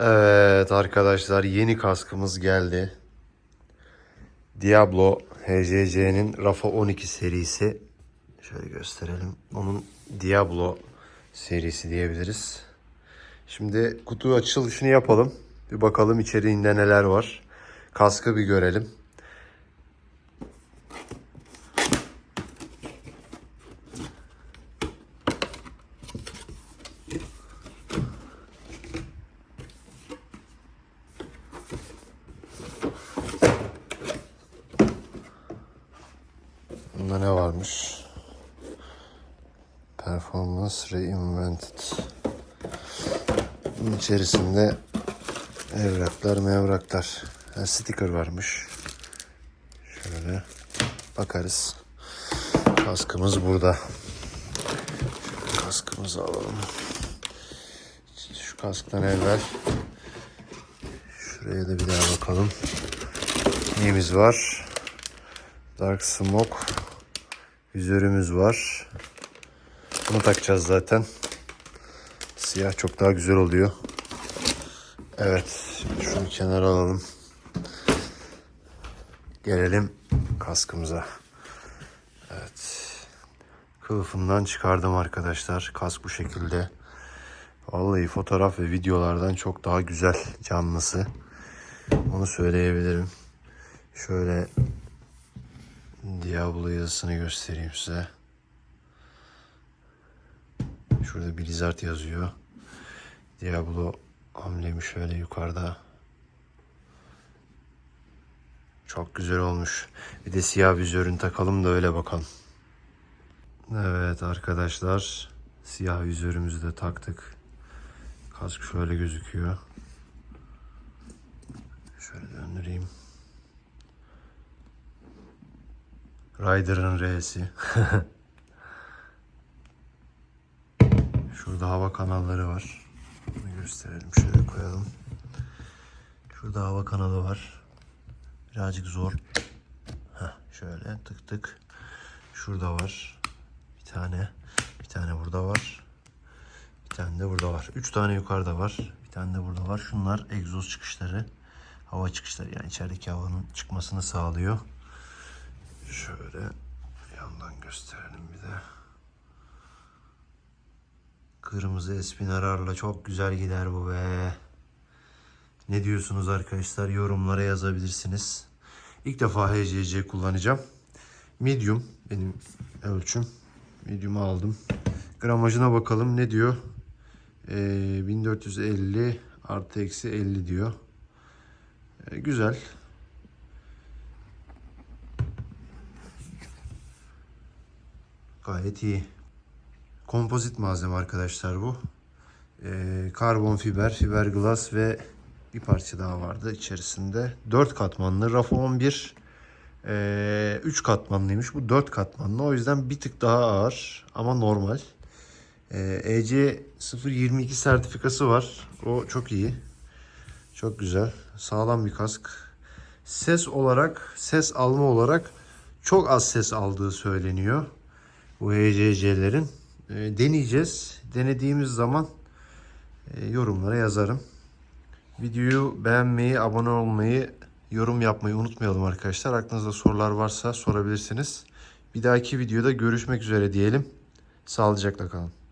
Evet arkadaşlar yeni kaskımız geldi. Diablo HCC'nin Rafa 12 serisi. Şöyle gösterelim. Onun Diablo serisi diyebiliriz. Şimdi kutu açılışını yapalım. Bir bakalım içeriğinde neler var. Kaskı bir görelim. Bunda ne varmış? Performance Reinvented. Bunun içerisinde evraklar mevraklar. Ha, sticker varmış. Şöyle bakarız. Kaskımız burada. Şöyle kaskımızı alalım. Şu kasktan evvel şuraya da bir daha bakalım. Neyimiz var? Dark Smoke vizörümüz var. Bunu takacağız zaten. Siyah çok daha güzel oluyor. Evet. Şunu kenara alalım. Gelelim kaskımıza. Evet. Kılıfından çıkardım arkadaşlar. Kask bu şekilde. Vallahi fotoğraf ve videolardan çok daha güzel canlısı. Onu söyleyebilirim. Şöyle Diablo yazısını göstereyim size. Şurada Blizzard yazıyor. Diablo amblemi şöyle yukarıda. Çok güzel olmuş. Bir de siyah vizörünü takalım da öyle bakalım. Evet arkadaşlar. Siyah vizörümüzü de taktık. Kask şöyle gözüküyor. Şöyle döndüreyim. Ryder'ın R'si. Şurada hava kanalları var. Bunu gösterelim. Şöyle koyalım. Şurada hava kanalı var. Birazcık zor. Heh, şöyle tık tık. Şurada var. Bir tane. Bir tane burada var. Bir tane de burada var. Üç tane yukarıda var. Bir tane de burada var. Şunlar egzoz çıkışları. Hava çıkışları yani içerideki havanın çıkmasını sağlıyor. Şöyle yandan gösterelim bir de. Kırmızı espinararla çok güzel gider bu be. Ne diyorsunuz arkadaşlar? Yorumlara yazabilirsiniz. İlk defa HCC kullanacağım. Medium benim ölçüm. Medium'u aldım. Gramajına bakalım ne diyor? Ee, 1450 artı eksi 50 diyor. Ee, güzel. Gayet iyi. Kompozit malzeme arkadaşlar bu. Ee, karbon fiber, fiberglass ve bir parça daha vardı içerisinde. 4 katmanlı. Rafa 11 ee, 3 katmanlıymış. Bu 4 katmanlı. O yüzden bir tık daha ağır ama normal. Ee, EC 022 sertifikası var. O çok iyi. Çok güzel. Sağlam bir kask. Ses olarak, ses alma olarak çok az ses aldığı söyleniyor bu HCC'lerin. E, deneyeceğiz. Denediğimiz zaman e, yorumlara yazarım. Videoyu beğenmeyi, abone olmayı, yorum yapmayı unutmayalım arkadaşlar. Aklınızda sorular varsa sorabilirsiniz. Bir dahaki videoda görüşmek üzere diyelim. Sağlıcakla kalın.